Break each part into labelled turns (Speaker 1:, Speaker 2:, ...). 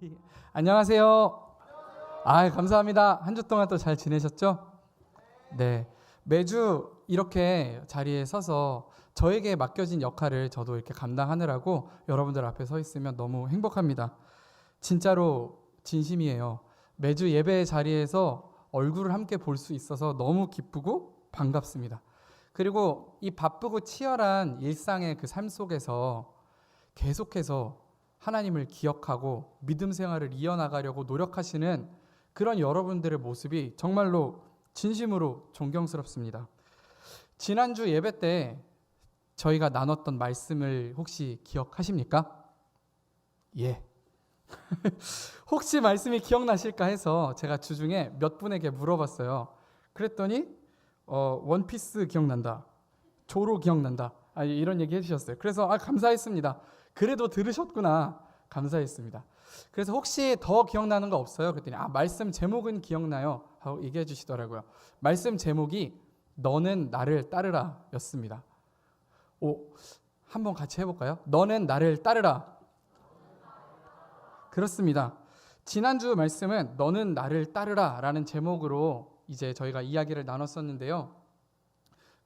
Speaker 1: 안녕하세요. 아, 감사합니다. 한 주 동안 또 잘 지내셨죠? 네. 매주 이렇게 자리에 서서 저에게 맡겨진 역할을 저도 이렇게 감당하느라고 여러분들 앞에 서 있으면 너무 행복합니다. 진짜로 진심이에요. 매주 예배 자리에서 얼굴을 함께 볼 수 있어서 너무 기쁘고 반갑습니다. 그리고 이 바쁘고 치열한 일상의 그 삶 속에서 계속해서 하나님을 기억하고 믿음 생활을 이어나가려고 노력하시는 그런 여러분들의 모습이 정말로 진심으로 존경스럽습니다. 지난주 예배 때 저희가 나눴던 말씀을 혹시 기억하십니까? 예. 혹시 말씀이 기억나실까 해서 제가 주중에 몇 분에게 물어봤어요. 그랬더니 어, 원피스 기억난다. 조로 기억난다. 아, 이런 얘기 해주셨어요. 그래서 아, 감사했습니다. 그래도 들으셨구나. 감사했습니다. 그래서 혹시 더 기억나는 거 없어요? 그랬더니 아 말씀 제목은 기억나요. 하고 얘기해 주시더라고요. 말씀 제목이 너는 나를 따르라 였습니다. 오 한번 같이 해볼까요? 너는 나를 따르라. 그렇습니다. 지난주 말씀은 너는 나를 따르라 라는 제목으로 이제 저희가 이야기를 나눴었는데요.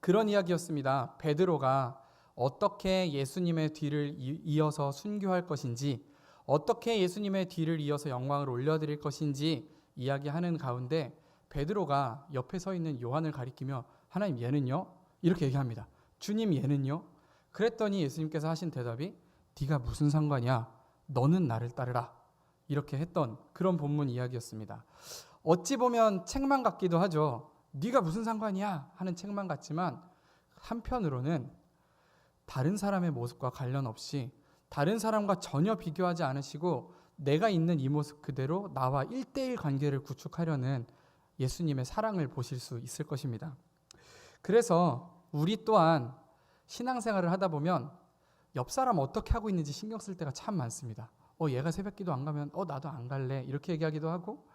Speaker 1: 그런 이야기였습니다. 베드로가 어떻게 예수님의 뒤를 이- 이어서 순교할 것인지, 어떻게 예수님의 뒤를 이어서 영광을 올려드릴 것인지 이야기하는 가운데 베드로가 옆에 서 있는 요한을 가리키며 하나님 얘는요 이렇게 얘기합니다. 주님 얘는요. 그랬더니 예수님께서 하신 대답이 네가 무슨 상관이야? 너는 나를 따르라. 이렇게 했던 그런 본문 이야기였습니다. 어찌 보면 책만 같기도 하죠. 네가 무슨 상관이야? 하는 책만 같지만 한편으로는 다른 사람의 모습과 관련 없이 다른 사람과 전혀 비교하지 않으시고 내가 있는 이 모습 그대로 나와 일대일 관계를 구축하려는 예수님의 사랑을 보실 수 있을 것입니다. 그래서 우리 또한 신앙생활을 하다 보면 옆 사람 어떻게 하고 있는지 신경 쓸 때가 참 많습니다. 어 얘가 새벽기도 안 가면 어 나도 안 갈래 이렇게 얘기하기도 하고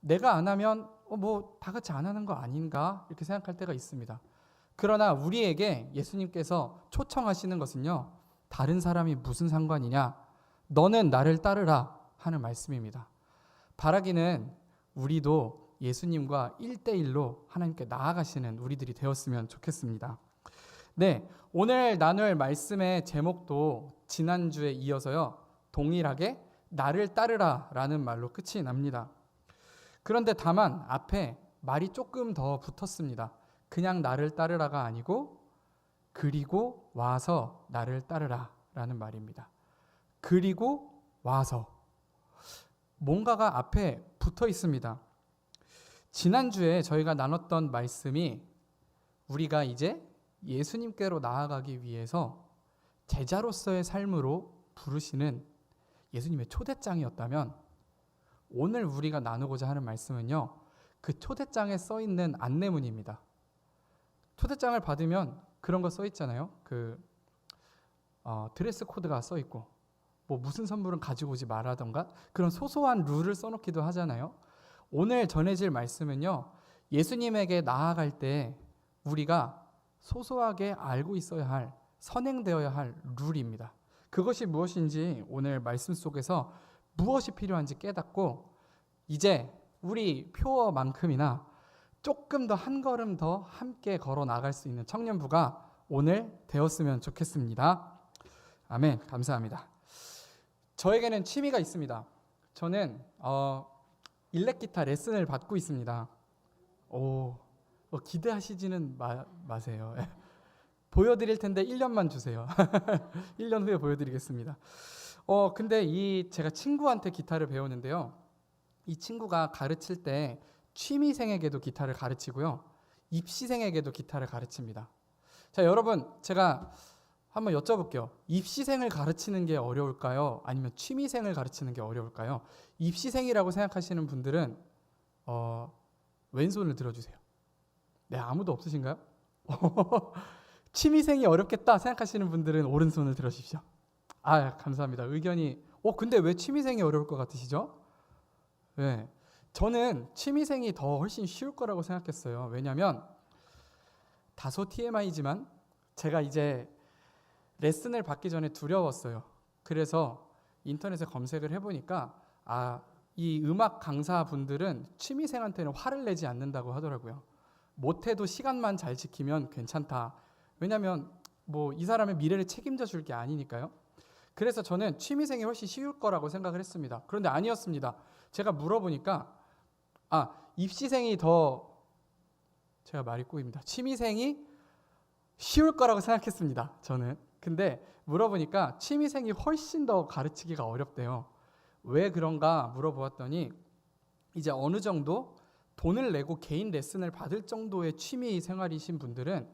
Speaker 1: 내가 안 하면 어 뭐 다 같이 안 하는 거 아닌가 이렇게 생각할 때가 있습니다. 그러나 우리에게 예수님께서 초청하시는 것은요 다른 사람이 무슨 상관이냐 너는 나를 따르라 하는 말씀입니다. 바라기는 우리도 예수님과 일대일로 하나님께 나아가시는 우리들이 되었으면 좋겠습니다. 네, 오늘 나눌 말씀의 제목도 지난주에 이어서요. 동일하게 나를 따르라 라는 말로 끝이 납니다. 그런데 다만 앞에 말이 조금 더 붙었습니다. 그냥 나를 따르라가 아니고 그리고 와서 나를 따르라 라는 말입니다. 그리고 와서 뭔가가 앞에 붙어 있습니다. 지난주에 저희가 나눴던 말씀이 우리가 이제 예수님께로 나아가기 위해서 제자로서의 삶으로 부르시는 예수님의 초대장이었다면 오늘 우리가 나누고자 하는 말씀은요. 그 초대장에 써 있는 안내문입니다. 초대장을 받으면 그런 거 써 있잖아요. 그 어, 드레스 코드가 써 있고 뭐 무슨 선물은 가지고 오지 말라던가 그런 소소한 룰을 써놓기도 하잖아요. 오늘 전해질 말씀은요. 예수님에게 나아갈 때 우리가 소소하게 알고 있어야 할 선행되어야 할 룰입니다. 그것이 무엇인지 오늘 말씀 속에서 무엇이 필요한지 깨닫고 이제 우리 표어만큼이나 조금 더 한 걸음 더 함께 걸어 나갈 수 있는 청년부가 오늘 되었으면 좋겠습니다. 아멘. 감사합니다. 저에게는 취미가 있습니다. 저는 어, 일렉 기타 레슨을 받고 있습니다. 오, 어, 기대하시지는 마, 마세요. 보여드릴 텐데 1년만 주세요. 1년 후에 보여드리겠습니다. 어, 근데 이 제가 친구한테 기타를 배우는데요. 이 친구가 가르칠 때 취미생에게도 기타를 가르치고요. 입시생에게도 기타를 가르칩니다. 자, 여러분, 제가 한번 여쭤볼게요. 입시생을 가르치는 게 어려울까요? 아니면 취미생을 가르치는 게 어려울까요? 입시생이라고 생각하시는 분들은 어, 왼손을 들어주세요. 네, 아무도 없으신가요? 취미생이 어렵겠다 생각하시는 분들은 오른손을 들어주십시오. 아, 감사합니다. 의견이 어, 근데 왜 취미생이 어려울 것 같으시죠? 네. 저는 취미생이 더 훨씬 쉬울 거라고 생각했어요. 왜냐하면 다소 TMI지만 제가 이제 레슨을 받기 전에 두려웠어요. 그래서 인터넷에 검색을 해보니까 아, 이 음악 강사분들은 취미생한테는 화를 내지 않는다고 하더라고요. 못해도 시간만 잘 지키면 괜찮다. 왜냐하면 뭐 이 사람의 미래를 책임져 줄 게 아니니까요. 그래서 저는 취미생이 훨씬 쉬울 거라고 생각을 했습니다. 그런데 아니었습니다. 제가 물어보니까 아 입시생이 더 제가 말이 꼬입니다. 취미생이 쉬울 거라고 생각했습니다. 저는 근데 물어보니까 취미생이 훨씬 더 가르치기가 어렵대요. 왜 그런가 물어보았더니 이제 어느 정도 돈을 내고 개인 레슨을 받을 정도의 취미 생활이신 분들은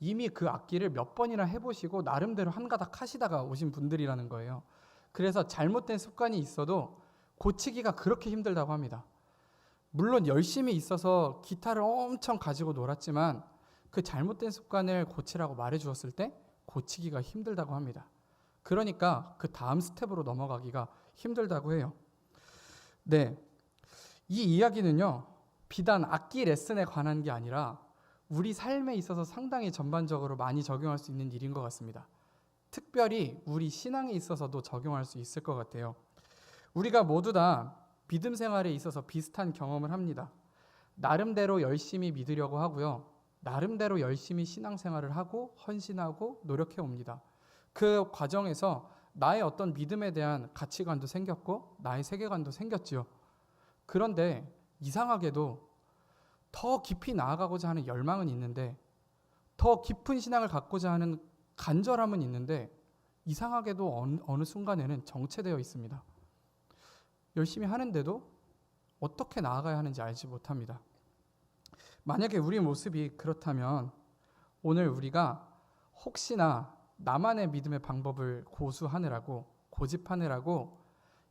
Speaker 1: 이미 그 악기를 몇 번이나 해보시고 나름대로 한가닥 하시다가 오신 분들이라는 거예요. 그래서 잘못된 습관이 있어도 고치기가 그렇게 힘들다고 합니다. 물론 열심히 있어서 기타를 엄청 가지고 놀았지만 그 잘못된 습관을 고치라고 말해 주었을 때 고치기가 힘들다고 합니다. 그러니까 그 다음 스텝으로 넘어가기가 힘들다고 해요. 네. 이 이야기는요, 비단 악기 레슨에 관한 게 아니라 우리 삶에 있어서 상당히 전반적으로 많이 적용할 수 있는 일인 것 같습니다. 특별히 우리 신앙에 있어서도 적용할 수 있을 것 같아요. 우리가 모두 다 믿음 생활에 있어서 비슷한 경험을 합니다. 나름대로 열심히 믿으려고 하고요. 나름대로 열심히 신앙 생활을 하고 헌신하고 노력해 옵니다. 그 과정에서 나의 어떤 믿음에 대한 가치관도 생겼고 나의 세계관도 생겼지요. 그런데 이상하게도 더 깊이 나아가고자 하는 열망은 있는데 더 깊은 신앙을 갖고자 하는 간절함은 있는데 이상하게도 어느, 어느 순간에는 정체되어 있습니다. 열심히 하는데도 어떻게 나아가야 하는지 알지 못합니다. 만약에 우리 모습이 그렇다면 오늘 우리가 혹시나 나만의 믿음의 방법을 고수하느라고 고집하느라고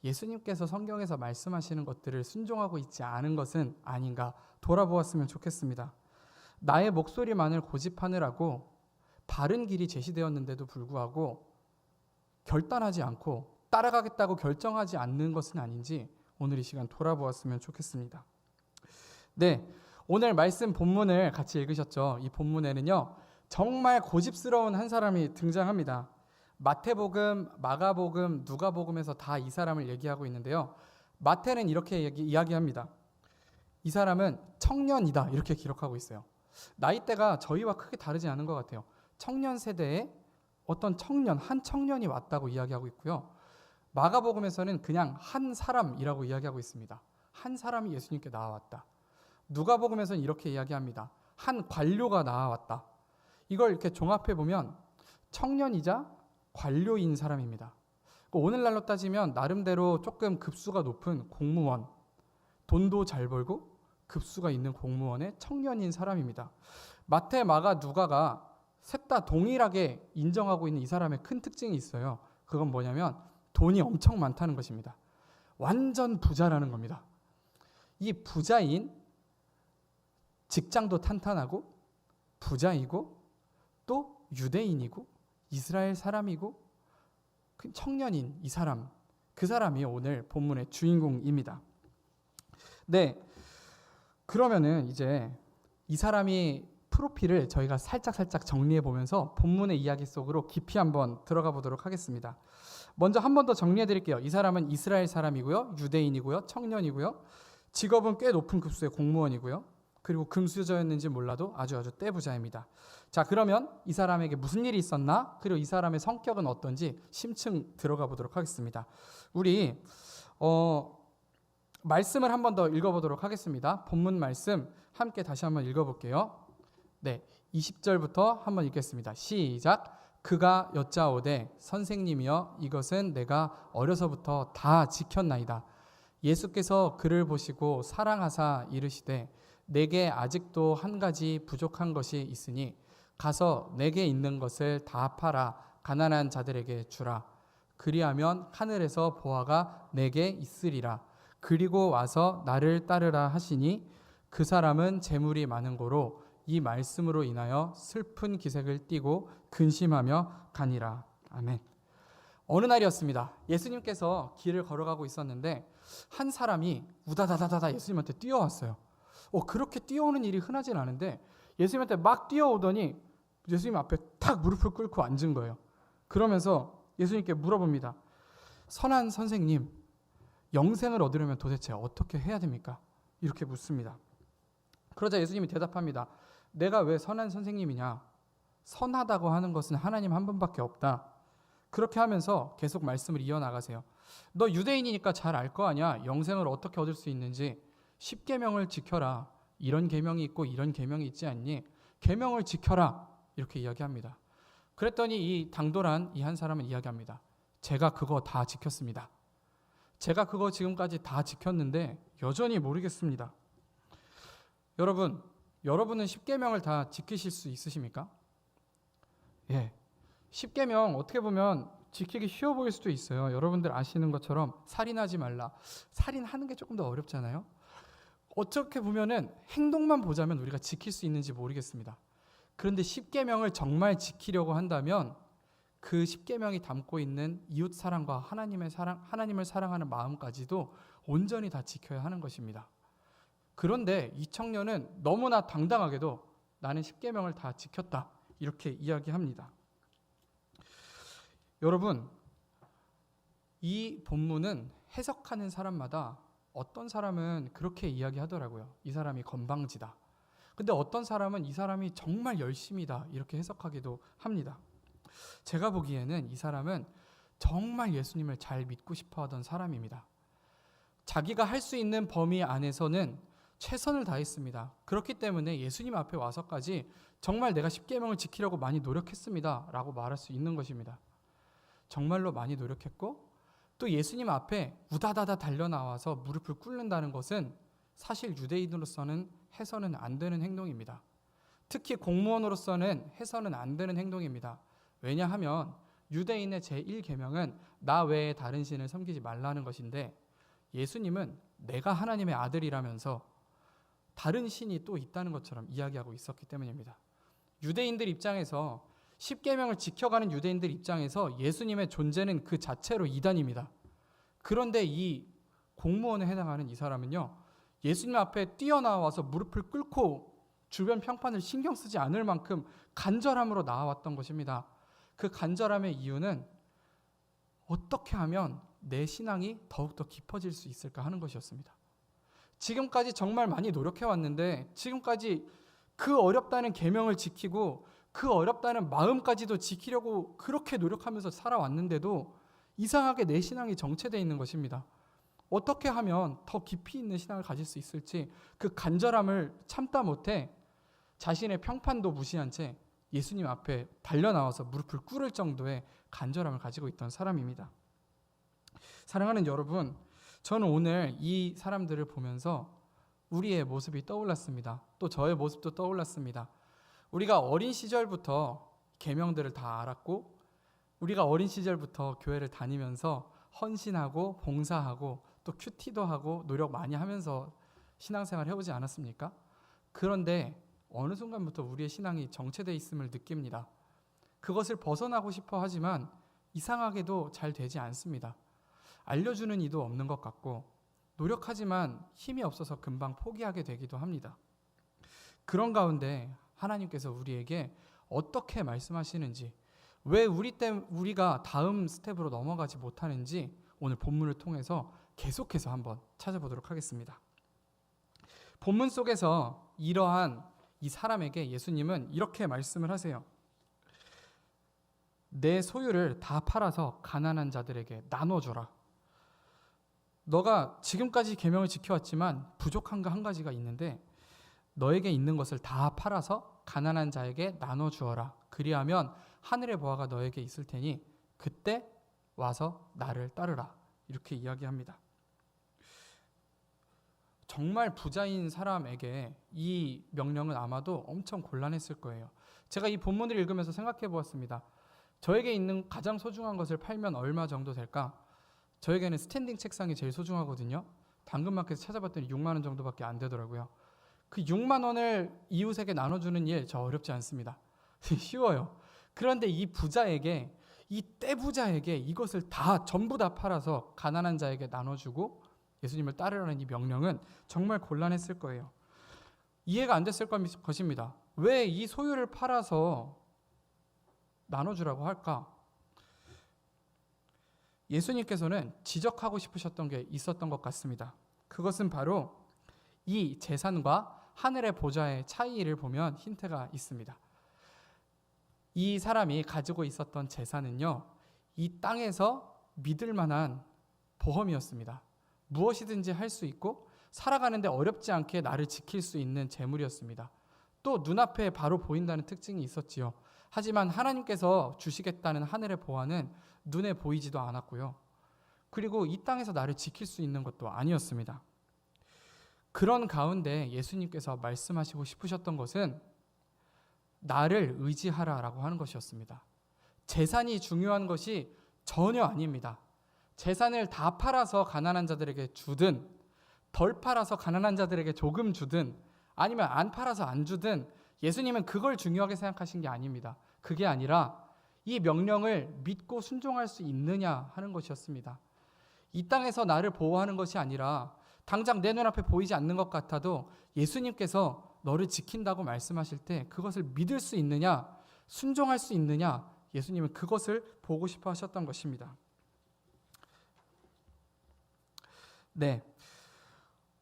Speaker 1: 예수님께서 성경에서 말씀하시는 것들을 순종하고 있지 않은 것은 아닌가 돌아보았으면 좋겠습니다. 나의 목소리만을 고집하느라고 바른 길이 제시되었는데도 불구하고 결단하지 않고 따라가겠다고 결정하지 않는 것은 아닌지 오늘 이 시간 돌아보았으면 좋겠습니다. 네, 오늘 말씀 본문을 같이 읽으셨죠? 이 본문에는요, 정말 고집스러운 한 사람이 등장합니다. 마태복음, 마가복음, 누가복음에서 다 이 사람을 얘기하고 있는데요. 마태는 이렇게 얘기, 이야기합니다. 이 사람은 청년이다 이렇게 기록하고 있어요. 나이대가 저희와 크게 다르지 않은 것 같아요. 청년 세대에 어떤 청년, 한 청년이 왔다고 이야기하고 있고요. 마가복음에서는 그냥 한 사람이라고 이야기하고 있습니다. 한 사람이 예수님께 나와왔다. 누가복음에서는 이렇게 이야기합니다. 한 관료가 나와왔다. 이걸 이렇게 종합해 보면 청년이자 관료인 사람입니다. 오늘날로 따지면 나름대로 조금 급수가 높은 공무원, 돈도 잘 벌고 급수가 있는 공무원의 청년인 사람입니다. 마태, 마가, 누가가 셋 다 동일하게 인정하고 있는 이 사람의 큰 특징이 있어요. 그건 뭐냐면 돈이 엄청 많다는 것입니다. 완전 부자라는 겁니다. 이 부자인 직장도 탄탄하고 부자이고 또 유대인이고 이스라엘 사람이고 그 청년인 이 사람 그 사람이 오늘 본문의 주인공입니다. 네. 그러면은 이제 이 사람이 프로필을 저희가 살짝 살짝 정리해 보면서 본문의 이야기 속으로 깊이 한번 들어가 보도록 하겠습니다. 먼저 한 번 더 정리해 드릴게요. 이 사람은 이스라엘 사람이고요. 유대인이고요. 청년이고요. 직업은 꽤 높은 급수의 공무원이고요. 그리고 금수저였는지 몰라도 아주 아주 떼부자입니다. 자, 그러면 이 사람에게 무슨 일이 있었나? 그리고 이 사람의 성격은 어떤지 심층 들어가 보도록 하겠습니다. 우리 어 말씀을 한 번 더 읽어 보도록 하겠습니다. 본문 말씀 함께 다시 한번 읽어 볼게요. 네, 20절부터 한번 읽겠습니다. 시작. 그가 여짜오되 선생님이여 이것은 내가 어려서부터 다 지켰나이다. 예수께서 그를 보시고 사랑하사 이르시되 내게 아직도 한 가지 부족한 것이 있으니 가서 내게 있는 것을 다 팔아 가난한 자들에게 주라. 그리하면 하늘에서 보화가 내게 있으리라. 그리고 와서 나를 따르라 하시니 그 사람은 재물이 많은 고로 이 말씀으로 인하여 슬픈 기색을 띠고 근심하며 가니라. 아멘. 어느 날이었습니다. 예수님께서 길을 걸어가고 있었는데 한 사람이 우다다다다다 예수님한테 뛰어왔어요. 어, 그렇게 뛰어오는 일이 흔하진 않은데 예수님한테 막 뛰어오더니 예수님 앞에 탁 무릎을 꿇고 앉은 거예요. 그러면서 예수님께 물어봅니다. 선한 선생님, 영생을 얻으려면 도대체 어떻게 해야 됩니까? 이렇게 묻습니다. 그러자 예수님이 대답합니다. 내가 왜 선한 선생님이냐? 선하다고 하는 것은 하나님 한 분밖에 없다. 그렇게 하면서 계속 말씀을 이어나가세요. 너 유대인이니까 잘 알 거 아니야. 영생을 어떻게 얻을 수 있는지. 십계명을 지켜라. 이런 계명이 있고 이런 계명이 있지 않니? 계명을 지켜라. 이렇게 이야기합니다. 그랬더니 이 당돌한 이 한 사람은 이야기합니다. 제가 그거 다 지켰습니다. 제가 그거 지금까지 다 지켰는데 여전히 모르겠습니다. 여러분, 여러분은 십계명을 다 지키실 수 있으십니까? 예. 십계명 어떻게 보면 지키기 쉬워 보일 수도 있어요. 여러분들 아시는 것처럼 살인하지 말라. 살인하는 게 조금 더 어렵잖아요. 어떻게 보면은 행동만 보자면 우리가 지킬 수 있는지 모르겠습니다. 그런데 십계명을 정말 지키려고 한다면 그 십계명이 담고 있는 이웃 사랑과 하나님의 사랑, 하나님을 사랑하는 마음까지도 온전히 다 지켜야 하는 것입니다. 그런데 이 청년은 너무나 당당하게도 나는 십계명을 다 지켰다 이렇게 이야기합니다. 여러분, 이 본문은 해석하는 사람마다 어떤 사람은 그렇게 이야기하더라고요. 이 사람이 건방지다. 근데 어떤 사람은 이 사람이 정말 열심이다. 이렇게 해석하기도 합니다. 제가 보기에는 이 사람은 정말 예수님을 잘 믿고 싶어 하던 사람입니다. 자기가 할 수 있는 범위 안에서는 최선을 다했습니다. 그렇기 때문에 예수님 앞에 와서까지 정말 내가 십계명을 지키려고 많이 노력했습니다라고 말할 수 있는 것입니다. 정말로 많이 노력했고 또 예수님 앞에 우다다다 달려 나와서 무릎을 꿇는다는 것은 사실 유대인으로서는 해서는 안 되는 행동입니다. 특히 공무원으로서는 해서는 안 되는 행동입니다. 왜냐하면 유대인의 제1계명은 나 외에 다른 신을 섬기지 말라는 것인데 예수님은 내가 하나님의 아들이라면서 다른 신이 또 있다는 것처럼 이야기하고 있었기 때문입니다. 유대인들 입장에서 십계명을 지켜가는 유대인들 입장에서 예수님의 존재는 그 자체로 이단입니다. 그런데 이 공무원에 해당하는 이 사람은요. 예수님 앞에 뛰어나와서 무릎을 꿇고 주변 평판을 신경 쓰지 않을 만큼 간절함으로 나와왔던 것입니다. 그 간절함의 이유는 어떻게 하면 내 신앙이 더욱더 깊어질 수 있을까 하는 것이었습니다. 지금까지 정말 많이 노력해 왔는데 지금까지 그 어렵다는 계명을 지키고 그 어렵다는 마음까지도 지키려고 그렇게 노력하면서 살아왔는데도 이상하게 내 신앙이 정체되어 있는 것입니다. 어떻게 하면 더 깊이 있는 신앙을 가질 수 있을지 그 간절함을 참다 못해 자신의 평판도 무시한 채 예수님 앞에 달려 나와서 무릎을 꿇을 정도의 간절함을 가지고 있던 사람입니다. 사랑하는 여러분, 저는 오늘 이 사람들을 보면서 우리의 모습이 떠올랐습니다. 또 저의 모습도 떠올랐습니다. 우리가 어린 시절부터 계명들을 다 알았고 우리가 어린 시절부터 교회를 다니면서 헌신하고 봉사하고 또 큐티도 하고 노력 많이 하면서 신앙생활 해오지 않았습니까? 그런데 어느 순간부터 우리의 신앙이 정체돼 있음을 느낍니다. 그것을 벗어나고 싶어 하지만 이상하게도 잘 되지 않습니다. 알려주는 이도 없는 것 같고 노력하지만 힘이 없어서 금방 포기하게 되기도 합니다. 그런 가운데 하나님께서 우리에게 어떻게 말씀하시는지 왜 우리 때 우리가 다음 스텝으로 넘어가지 못하는지 오늘 본문을 통해서 계속해서 한번 찾아보도록 하겠습니다. 본문 속에서 이러한 이 사람에게 예수님은 이렇게 말씀을 하세요. 내 소유를 다 팔아서 가난한 자들에게 나눠줘라. 너가 지금까지 계명을 지켜왔지만 부족한 거 한 가지가 있는데 너에게 있는 것을 다 팔아서 가난한 자에게 나눠 주어라. 그리하면 하늘의 보화가 너에게 있을 테니 그때 와서 나를 따르라. 이렇게 이야기합니다. 정말 부자인 사람에게 이 명령은 아마도 엄청 곤란했을 거예요. 제가 이 본문을 읽으면서 생각해 보았습니다. 저에게 있는 가장 소중한 것을 팔면 얼마 정도 될까? 저에게는 스탠딩 책상이 제일 소중하거든요. 당근마켓에서 찾아봤더니 6만 원 정도밖에 안 되더라고요. 그 6만 원을 이웃에게 나눠주는 일 저 어렵지 않습니다. 쉬워요. 그런데 이 부자에게 이 떼부자에게 이것을 다 전부 다 팔아서 가난한 자에게 나눠주고 예수님을 따르라는 이 명령은 정말 곤란했을 거예요. 이해가 안 됐을 것입니다. 왜 이 소유를 팔아서 나눠주라고 할까? 예수님께서는 지적하고 싶으셨던 게 있었던 것 같습니다. 그것은 바로 이 재산과 하늘의 보좌의 차이를 보면 힌트가 있습니다. 이 사람이 가지고 있었던 재산은요, 이 땅에서 믿을 만한 보험이었습니다. 무엇이든지 할 수 있고 살아가는데 어렵지 않게 나를 지킬 수 있는 재물이었습니다. 또 눈앞에 바로 보인다는 특징이 있었지요. 하지만 하나님께서 주시겠다는 하늘의 보화는 눈에 보이지도 않았고요. 그리고 이 땅에서 나를 지킬 수 있는 것도 아니었습니다. 그런 가운데 예수님께서 말씀하시고 싶으셨던 것은 나를 의지하라라고 하는 것이었습니다. 재산이 중요한 것이 전혀 아닙니다. 재산을 다 팔아서 가난한 자들에게 주든 덜 팔아서 가난한 자들에게 조금 주든 아니면 안 팔아서 안 주든 예수님은 그걸 중요하게 생각하신 게 아닙니다. 그게 아니라 이 명령을 믿고 순종할 수 있느냐 하는 것이었습니다. 이 땅에서 나를 보호하는 것이 아니라 당장 내 눈앞에 보이지 않는 것 같아도 예수님께서 너를 지킨다고 말씀하실 때 그것을 믿을 수 있느냐, 순종할 수 있느냐, 예수님은 그것을 보고 싶어 하셨던 것입니다. 네.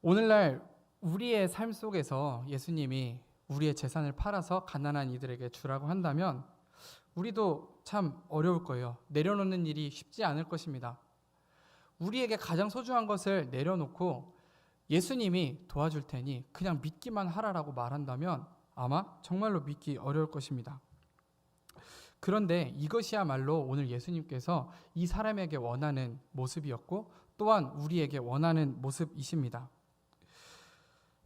Speaker 1: 오늘날 우리의 삶 속에서 예수님이 우리의 재산을 팔아서 가난한 이들에게 주라고 한다면 우리도 참 어려울 거예요. 내려놓는 일이 쉽지 않을 것입니다. 우리에게 가장 소중한 것을 내려놓고 예수님이 도와줄 테니 그냥 믿기만 하라라고 말한다면 아마 정말로 믿기 어려울 것입니다. 그런데 이것이야말로 오늘 예수님께서 이 사람에게 원하는 모습이었고 또한 우리에게 원하는 모습이십니다.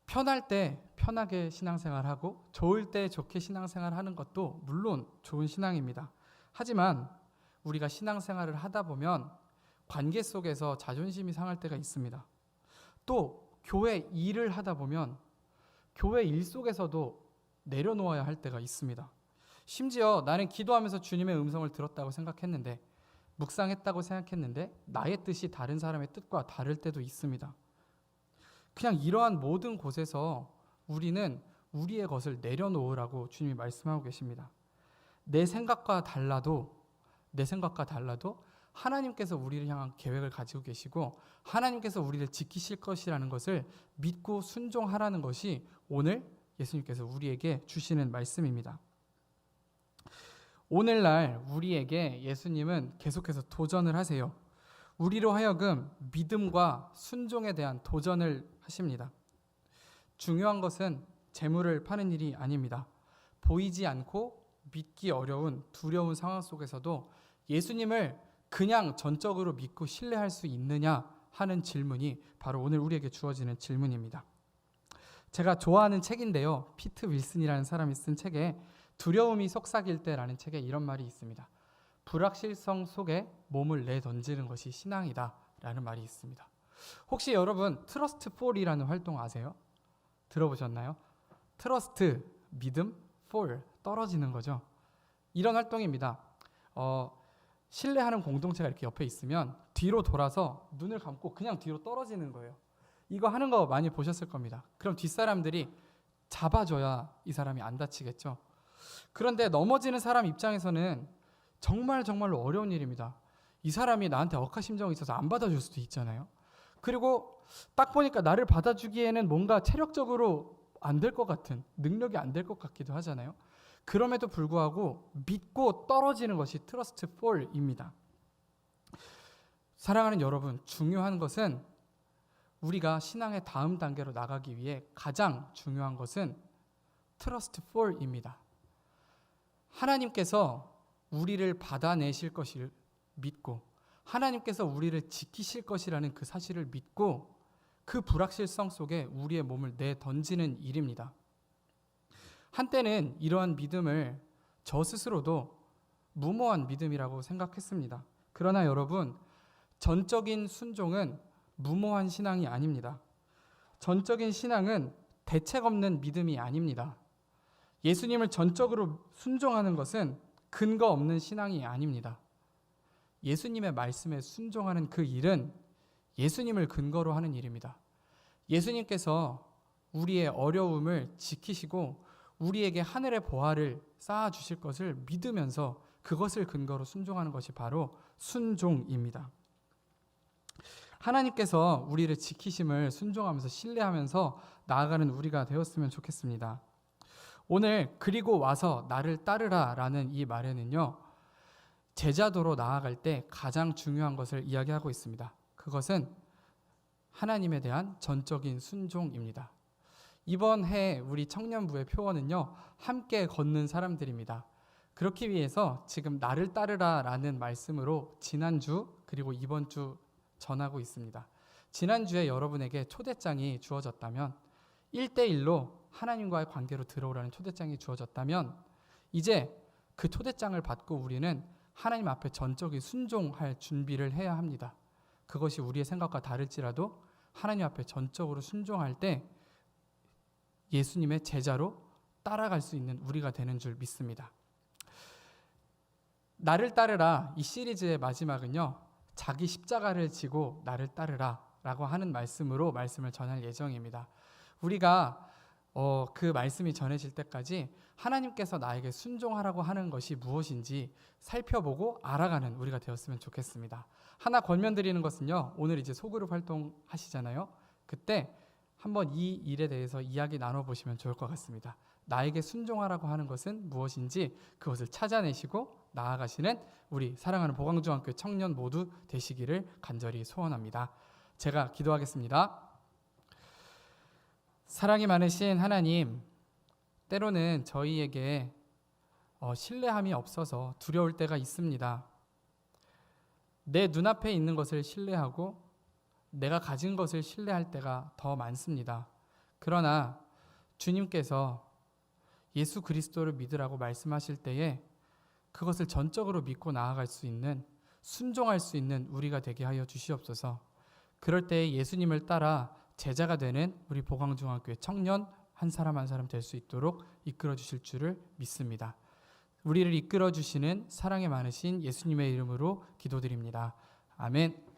Speaker 1: 편할 때 편하게 신앙생활하고 좋을 때 좋게 신앙생활하는 것도 물론 좋은 신앙입니다. 하지만 우리가 신앙생활을 하다 보면 관계 속에서 자존심이 상할 때가 있습니다. 또 교회 일을 하다 보면 교회 일 속에서도 내려놓아야 할 때가 있습니다. 심지어 나는 기도하면서 주님의 음성을 들었다고 생각했는데 묵상했다고 생각했는데 나의 뜻이 다른 사람의 뜻과 다를 때도 있습니다. 그냥 이러한 모든 곳에서 우리는 우리의 것을 내려놓으라고 주님이 말씀하고 계십니다. 내 생각과 달라도 내 생각과 달라도 하나님께서 우리를 향한 계획을 가지고 계시고 하나님께서 우리를 지키실 것이라는 것을 믿고 순종하라는 것이 오늘 예수님께서 우리에게 주시는 말씀입니다. 오늘날 우리에게 예수님은 계속해서 도전을 하세요. 우리로 하여금 믿음과 순종에 대한 도전을 하십니다. 중요한 것은 재물을 파는 일이 아닙니다. 보이지 않고 믿기 어려운 두려운 상황 속에서도 예수님을 그냥 전적으로 믿고 신뢰할 수 있느냐 하는 질문이 바로 오늘 우리에게 주어지는 질문입니다. 제가 좋아하는 책인데요. 피트 윌슨이라는 사람이 쓴 책에 두려움이 속삭일 때라는 책에 이런 말이 있습니다. 불확실성 속에 몸을 내던지는 것이 신앙이다 라는 말이 있습니다. 혹시 여러분 트러스트 폴이라는 활동 아세요? 들어보셨나요? 트러스트 믿음, 폴 떨어지는 거죠. 이런 활동입니다. 어, 신뢰하는 공동체가 이렇게 옆에 있으면 뒤로 돌아서 눈을 감고 그냥 뒤로 떨어지는 거예요. 이거 하는 거 많이 보셨을 겁니다. 그럼 뒷사람들이 잡아줘야 이 사람이 안 다치겠죠. 그런데 넘어지는 사람 입장에서는 정말 정말로 어려운 일입니다. 이 사람이 나한테 억하심정이 있어서 안 받아줄 수도 있잖아요. 그리고 딱 보니까 나를 받아주기에는 뭔가 체력적으로 안 될 것 같은 능력이 안 될 것 같기도 하잖아요. 그럼에도 불구하고 믿고 떨어지는 것이 트러스트 폴입니다. 사랑하는 여러분, 중요한 것은 우리가 신앙의 다음 단계로 나가기 위해 가장 중요한 것은 트러스트 폴입니다. 하나님께서 우리를 받아내실 것을 믿고 하나님께서 우리를 지키실 것이라는 그 사실을 믿고 그 불확실성 속에 우리의 몸을 내 던지는 일입니다. 한때는 이러한 믿음을 저 스스로도 무모한 믿음이라고 생각했습니다. 그러나 여러분, 전적인 순종은 무모한 신앙이 아닙니다. 전적인 신앙은 대책 없는 믿음이 아닙니다. 예수님을 전적으로 순종하는 것은 근거 없는 신앙이 아닙니다. 예수님의 말씀에 순종하는 그 일은 예수님을 근거로 하는 일입니다. 예수님께서 우리의 어려움을 지키시고 우리에게 하늘의 보화를 쌓아 주실 것을 믿으면서 그것을 근거로 순종하는 것이 바로 순종입니다. 하나님께서 우리를 지키심을 순종하면서 신뢰하면서 나아가는 우리가 되었으면 좋겠습니다. 오늘 그리고 와서 나를 따르라라는 이 말에는요. 제자도로 나아갈 때 가장 중요한 것을 이야기하고 있습니다. 그것은 하나님에 대한 전적인 순종입니다. 이번 해 우리 청년부의 표어는요, 함께 걷는 사람들입니다. 그렇기 위해서 지금 나를 따르라 라는 말씀으로 지난주 그리고 이번 주 전하고 있습니다. 지난주에 여러분에게 초대장이 주어졌다면 1대1로 하나님과의 관계로 들어오라는 초대장이 주어졌다면 이제 그 초대장을 받고 우리는 하나님 앞에 전적인 순종할 준비를 해야 합니다. 그것이 우리의 생각과 다를지라도 하나님 앞에 전적으로 순종할 때 예수님의 제자로 따라갈 수 있는 우리가 되는 줄 믿습니다. 나를 따르라 이 시리즈의 마지막은요. 자기 십자가를 지고 나를 따르라 라고 하는 말씀으로 말씀을 전할 예정입니다. 우리가 어, 그 말씀이 전해질 때까지 하나님께서 나에게 순종하라고 하는 것이 무엇인지 살펴보고 알아가는 우리가 되었으면 좋겠습니다. 하나 권면 드리는 것은요. 오늘 이제 소그룹 활동 하시잖아요. 그때 한번 이 일에 대해서 이야기 나눠 보시면 좋을 것 같습니다. 나에게 순종하라고 하는 것은 무엇인지 그것을 찾아내시고 나아가시는 우리 사랑하는 보광중학교 청년 모두 되시기를 간절히 소원합니다. 제가 기도하겠습니다. 사랑이 많으신 하나님, 때로는 저희에게 어, 신뢰함이 없어서 두려울 때가 있습니다. 내 눈앞에 있는 것을 신뢰하고 내가 가진 것을 신뢰할 때가 더 많습니다. 그러나 주님께서 예수 그리스도를 믿으라고 말씀하실 때에 그것을 전적으로 믿고 나아갈 수 있는 순종할 수 있는 우리가 되게 하여 주시옵소서. 그럴 때 예수님을 따라 제자가 되는 우리 보광중학교의 청년 한 사람 한 사람 될 수 있도록 이끌어 주실 줄을 믿습니다. 우리를 이끌어 주시는 사랑이 많으신 예수님의 이름으로 기도드립니다. 아멘.